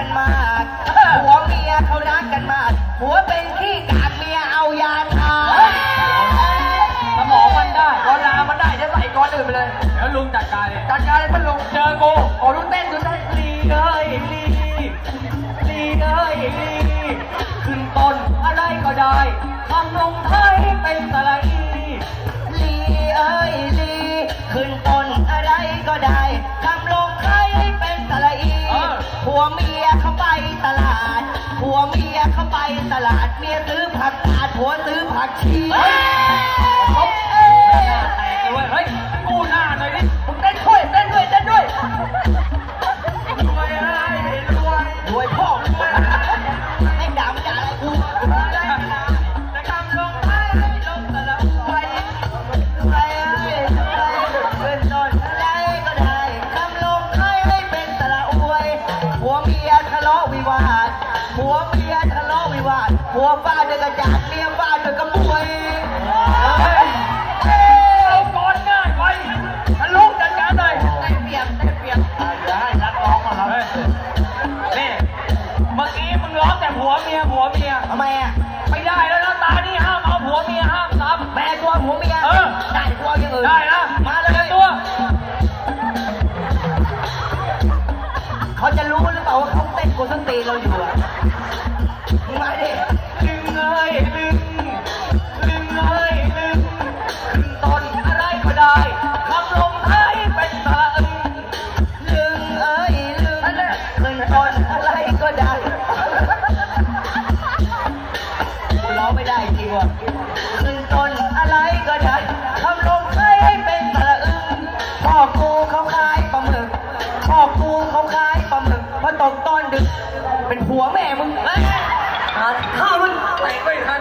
ันมากหัวเมียเขารักกันมากหัวเป็นขี้กากเมียเอายาทาสมองมันได้กอนามันได้จะใส่ก้อนอื่นไปเลย เดี๋ยวลุงจัดการเลย จัดการเลยมันลงเจอกูโอ้ลุงเต้นดูเต้นลีเลยลีลีเลยลีขึ้นต้นอะไรก็ได้ทำลง เมียเข้าไปตลาดผัวเมียเข้าไปตลาดเมียซื้อผักกาดผัวซื้อผักชี วาทผัวฟาดด้วยกระจาดเมียฟาดด้วยกระบวยเฮ้ยเอาก่อนง่ายไปทะลุจัดการเลยได้เปรียบได้เปรียบเดี๋ยวให้นักร้องก่อนครับนี่เมื่อกี้มึงร้องแต่ผัวเมียผัวเมียทำไมอะไม่ได้แล้วนะตานี่ห้ามเอาผัวเมียห้ามซ้ำแม่ตัวผัวเมียเออ ได้ตัวอย่างอื่นได้นะมาเลยตัว เขาจะรู้หรือเปล่าว่าเขาเต้นกูส้นตีนเราอยู่อะ เป็นผัวแม่มึงเอ้านข้ามึงไปไม่ทัน